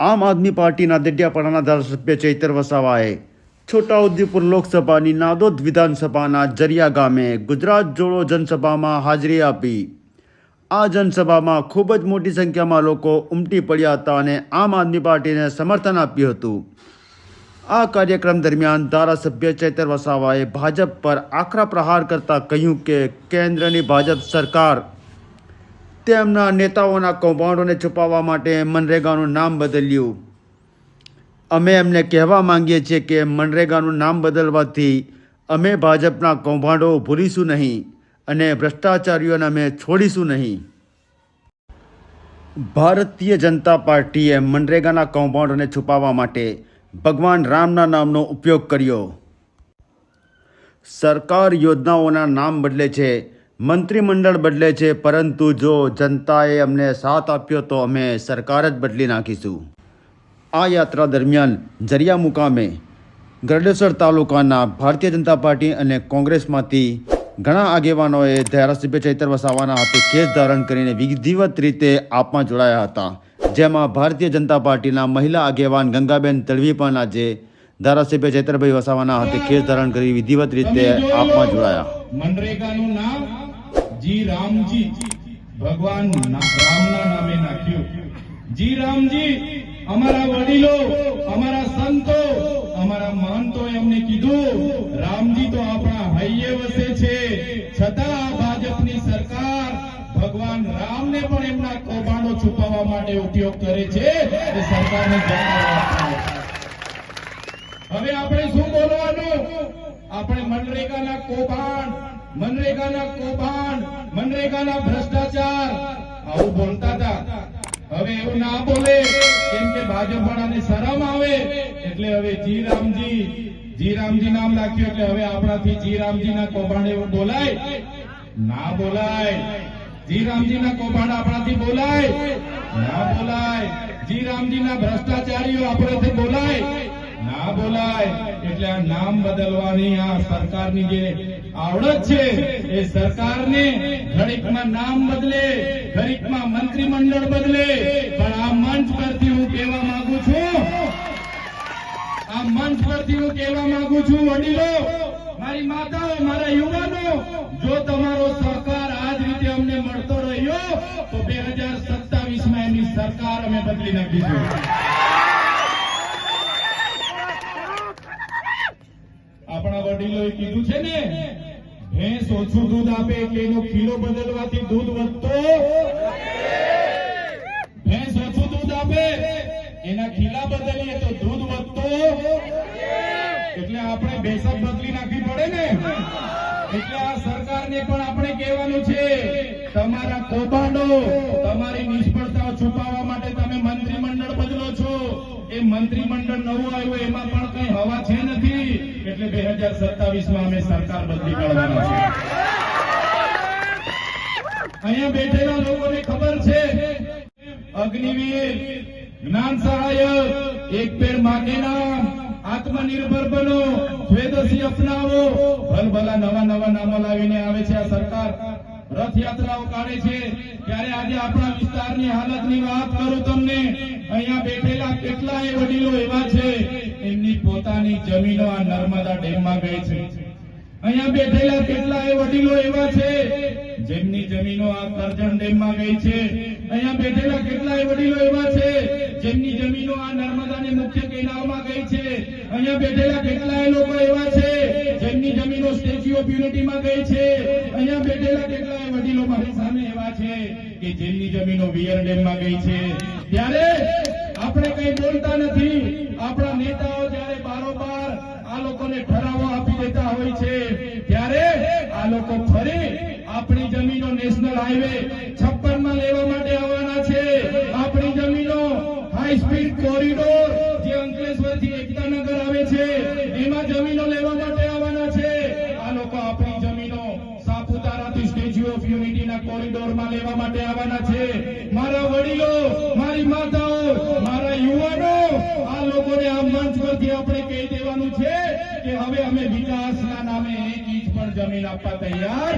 આમ આદમી પાર્ટીના દેડિયાપાડાના ધારાસભ્ય ચૈતર વસાવાએ છોટાઉદેપુર લોકસભાની નાદોદ વિધાનસભાના જરિયા ગામે ગુજરાત જોડો જનસભામાં હાજરી આપી. આ જનસભામાં ખૂબ જ મોટી સંખ્યામાં લોકો ઉમટી પડ્યા હતા અને આમ આદમી પાર્ટીને સમર્થન આપ્યું હતું. આ કાર્યક્રમ દરમિયાન ધારાસભ્ય ચૈતર વસાવાએ ભાજપ પર આકરા પ્રહાર કરતા કહ્યું કે કેન્દ્રની ભાજપ સરકાર તેમના નેતાઓના કૌભાંડોને છુપાવવા માટે મનરેગાનું નામ બદલ્યું. અમે એમને કહેવા માંગીએ છીએ કે મનરેગાનું નામ બદલવાથી અમે ભાજપના કૌભાંડો ભૂલીશું નહીં અને ભ્રષ્ટાચારીઓને અમે છોડીશું નહીં. ભારતીય જનતા પાર્ટીએ મનરેગાના કૌભાંડોને છુપાવવા માટે ભગવાન રામના નામનો ઉપયોગ કર્યો. સરકાર યોજનાઓના નામ બદલે છે મંત્રીમંડળ બદલે છે, પરંતુ જો જનતાએ અમને સાથ આપ્યો તો અમે સરકાર જ બદલી નાખીશું. આ યાત્રા દરમિયાન જરિયા મુકામે ગરડેશ્વર તાલુકાના ભારતીય જનતા પાર્ટી અને કોંગ્રેસમાંથી ઘણા આગેવાનોએ ધારાસભ્ય ચૈતર વસાવાના હાથે કેસ ધારણ કરીને વિધિવત રીતે આપમાં જોડાયા હતા. જેમાં ભારતીય જનતા પાર્ટીના મહિલા આગેવાન ગંગાબેન તળવી પણ આજે ધારાસભ્ય ચૈતરભાઈ વસાવાના હાથે કેસ ધારણ કરી વિધિવત રીતે આપમાં જોડાયા. મનરેગાનું નામ જી રામજી ભગવાન રામના નામે નાખ્યું. જી રામજી અમારા વડીલો અમારા સંતો અમારા મહંતો એમને કીધું રામજી તો આપણા હૈયે વસે છે. છતાં આ ભાજપની સરકાર ભગવાન રામને પણ એમના કૌભાંડો છુપાવવા માટે ઉપયોગ કરે છે. એ સરકારને જણાવવા હવે આપણે શું બોલવાનું? આપણે મનરેગાના કૌભાંડ મનરેગાના કૌભાંડ, મનરેગાના ભ્રષ્ટાચાર, આવું બોલતા હતા. હવે એવું ના બોલે, કેમ કે ભાજપવાળાને શરમ આવે, એટલે હવે જી રામજી જી રામજી નામ રાખ્યું એટલે હવે આપણાથી જી રામજીના કૌભાંડ એવું બોલાય. ના બોલાય. જી રામજીના કૌભાંડ આપણાથી બોલાય. ના બોલાય. જી રામજીના ભ્રષ્ટાચારીઓ આપણાથી બોલાય. બોલાય એટલે આ નામ બદલવાની આ સરકારની જે આવડત છે, એ સરકારને ઘડીકમાં નામ બદલે, ઘડીકમાં મંત્રીમંડળ બદલે. પણ આ મંચ પરથી હું કહેવા માંગુ છું, આ મંચ પરથી હું કહેવા માંગુ છું, વડીલો, મારી માતાઓ, મારા યુવાનો, જો તમારો સરકાર આ જ રીતે અમને મળતો રહ્યો, તો બે હજાર સત્તાવીસમાં એની સરકાર અમે બદલી નાખીશું વડીલોએ કીધું છે ને, ભેંસ ઓછું દૂધ આપે એટલે એનો કિલો બદલવાથી દૂધ વધતો ભેંસ ઓછું દૂધ આપે, એના ખીલા બદલીએ તો દૂધ વધતો એટલે આપણે ભેંસક બદલી નાખવી પડે ને. એટલે આ સરકારને પણ આપણે કહેવાનું છે, તમારા કૌભાંડો તમારી નિષ્ફળતાઓ છુપાવવા માટે એ મંત્રીમંડળ નવું આવ્યું, એમાં પણ કઈ હવા છે નથી. એટલે બે હજાર સત્તાવીસમાં અમે સરકાર બદલી કાઢવાના છે અહીંયા બેઠેલા લોકોને ખબર છે, અગ્નિવીર, જ્ઞાન સહાયક, એક પેર માગે નામ આત્મનિર્ભર બનો, સ્વેદસી અપનાવો. ભલભલા નવા નવા નામો લાવીને આવે છે આ સરકાર. રથયાત્રાઓ કાઢે છે. ત્યારે આજે આપણા વિસ્તારની હાલતની વાત કરું તમને. અહીંયા બેઠેલા કેટલાય વડીલો એવા છે, એમની પોતાની જમીનો આ નર્મદા ડેમમાં ગઈ છે. અહીંયા બેઠેલા કેટલાય વડીલો એવા છે, જેમની જમીનો આ કરજણ ડેમમાં ગઈ છે. અહીંયા બેઠેલા કેટલાય વડીલો એવા છે, જેમની જમીનો આ નર્મદાની મુખ્ય કેનાલમાં ગઈ છે. અહીંયા બેઠેલા કેટલાય લોકો એવા છે, જેમની જમીનો સ્ટેચ્યુ ઓફ યુનિટીમાં ગઈ છે. અહીંયા બેઠેલા કેટલાય વડીલો મારી સામે એવા છે કે જેમની જમીનો વિયર ડેમમાં ગઈ છે. ત્યારે આપણે કઈ બોલતા નથી. આપણા નેતાઓ જ્યારે બારોબાર આ લોકોને ઠરાવો આપી દેતા હોય છે, ત્યારે આ લોકો ફરી આપણી જમીનો નેશનલ હાઈવે છપ્પનમાં લેવા માટે આવવાના છે આપણી જમીનો હાઈ સ્પીડ કોરિડોર જે અંકલેશ્વરથી એકતાનગર આવે છે. એમાં જમીનો લેવા માટે આવવાના છે. આ લોકો આપણી જમીનો સાપુતારાથી સ્ટેચ્યુ ઓફ યુનિટીના કોરિડોરમાં લેવા માટે આવવાના છે. મારા વડીલો, મારી માતાઓ, મારા યુવાનો, આ લોકોને આ મંચ પરથી આપણે કહી દેવાનું છે કે હવે અમે વિકાસના નામે એક ઇંચ પણ જમીન આપવા તૈયાર